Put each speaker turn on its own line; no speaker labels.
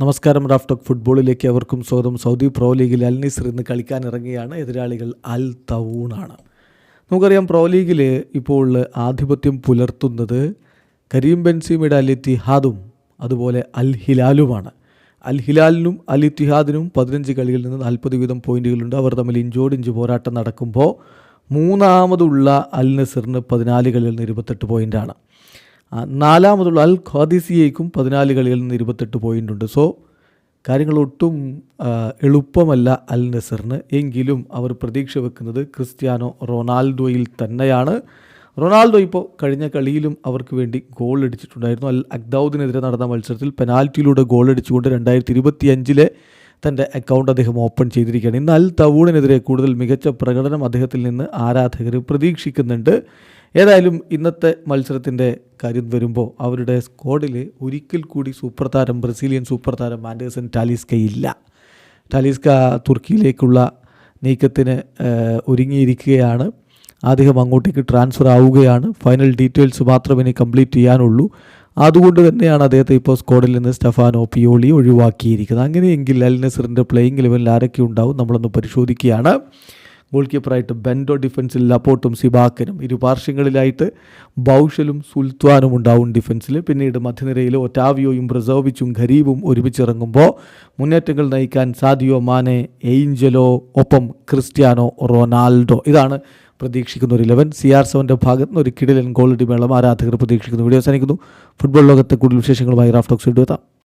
നമസ്കാരം റാഫ്ടോക്ക് ഫുട്ബോളിലേക്ക് അവർക്കും സ്വാഗതം. സൗദി പ്രോ ലീഗിൽ അൽ നിസർ ഇന്ന് കളിക്കാനിറങ്ങിയാണ് എതിരാളികൾ അൽ തവൂണാണ് നമുക്കറിയാം പ്രോ ലീഗിൽ ഇപ്പോൾ ആധിപത്യം പുലർത്തുന്നത് കരീം ബെൻസീമയുടെ അൽ ഇത്തിഹാദും അതുപോലെ അൽ ഹിലാലുമാണ്. അൽ ഹിലാലിനും അൽ ഇത്തിഹാദിനും പതിനഞ്ച് കളികളിൽ നിന്ന് നാൽപ്പത് വീതം പോയിന്റുകളുണ്ട്. അവർ തമ്മിൽ ഇഞ്ചോടിഞ്ച് പോരാട്ടം നടക്കുമ്പോൾ മൂന്നാമതുള്ള അൽ നസറിന് പതിനാല് കളികളിൽ നിന്ന് ഇരുപത്തെട്ട് പോയിന്റാണ് നാലാമതുള്ള അൽ ഖാദിസിയയ്ക്കും പതിനാല് കളികളിൽ നിന്ന് ഇരുപത്തെട്ട് പോയിന്റ് ഉണ്ട്. സോ കാര്യങ്ങൾ ഒട്ടും എളുപ്പമല്ല അൽ നസറിന് എങ്കിലും അവർ പ്രതീക്ഷ വെക്കുന്നത് ക്രിസ്ത്യാനോ റൊണാൾഡോയിൽ തന്നെയാണ്. റൊണാൾഡോ ഇപ്പോൾ കഴിഞ്ഞ കളിയിലും അവർക്ക് വേണ്ടി ഗോൾ അടിച്ചിട്ടുണ്ടായിരുന്നു. അൽ അക്ദൌദിനെതിരെ നടന്ന മത്സരത്തിൽ പെനാൽറ്റിയിലൂടെ ഗോൾ അടിച്ചുകൊണ്ട് രണ്ടായിരത്തി ഇരുപത്തി അഞ്ചിലെ തന്റെ അക്കൗണ്ട് അദ്ദേഹം ഓപ്പൺ ചെയ്തിരിക്കുകയാണ്. ഇന്ന് അൽ തവൂണിനെതിരെ കൂടുതൽ മികച്ച പ്രകടനം അദ്ദേഹത്തിൽ നിന്ന് ആരാധകർ പ്രതീക്ഷിക്കുന്നുണ്ട്. ഏതായാലും ഇന്നത്തെ മത്സരത്തിന്റെ കാര്യം വരുമ്പോൾ അവരുടെ സ്ക്വാഡിൽ ഒരിക്കൽ കൂടി സൂപ്പർ താരം ബ്രസീലിയൻ സൂപ്പർ താരം ആൻഡേഴ്സൺ ടാലിസ്ക ഇല്ല. ടാലിസ്ക തുർക്കിയിലേക്കുള്ള നീക്കത്തിന് ഒരുങ്ങിയിരിക്കുകയാണ്. അദ്ദേഹം അങ്ങോട്ടേക്ക് ട്രാൻസ്ഫർ ആവുകയാണ്. ഫൈനൽ ഡീറ്റെയിൽസ് മാത്രമേ ഇനി കംപ്ലീറ്റ് ചെയ്യാനുള്ളൂ. അതുകൊണ്ട് തന്നെയാണ് അദ്ദേഹത്തെ ഇപ്പോൾ സ്ക്വാഡിൽ നിന്ന് സ്റ്റഫാനോ പിയോളി ഒഴിവാക്കിയിരിക്കുന്നത്. അങ്ങനെയെങ്കിൽ അൽ നസറിന്റെ പ്ലേയിങ് ലെവലിൽ ആരൊക്കെ ഉണ്ടാവും നമ്മളൊന്ന് പരിശോധിക്കുകയാണ്. ഗോൾ കീപ്പറായിട്ട് ബെൻഡോ ഡിഫൻസിൽ ലപ്പോട്ടും സിബാക്കനും ഇരുപാർശ്വങ്ങളിലായിട്ട് ബൗഷലും സുൽത്താനും ഉണ്ടാവും ഡിഫൻസിൽ പിന്നീട് മധ്യനിരയിൽ ഒറ്റാവിയോയും ബ്രസോവിച്ചും ഖരീബും ഒരുമിച്ചിറങ്ങുമ്പോൾ മുന്നേറ്റങ്ങൾ നയിക്കാൻ സാദിയോ മാനെ എയ്ഞ്ചലോ ഒപ്പം ക്രിസ്ത്യാനോ റൊണാൾഡോ ഇതാണ് പ്രതീക്ഷിക്കുന്ന ഒരു ഇലവൻ സി ആർ സെവന്റെ ഭാഗത്ത് നിന്ന് ഒരു കിടിലൻ ഗോൾ മേളം ആരാധകർ പ്രതീക്ഷിക്കുന്നു വീഡിയോ അവസാനിക്കുന്നു. ഫുട്ബോൾ ലോകത്തെ കൂടുതൽ വിശേഷങ്ങളുമായി റാഫ്റ്റോക്സ് എത്താം.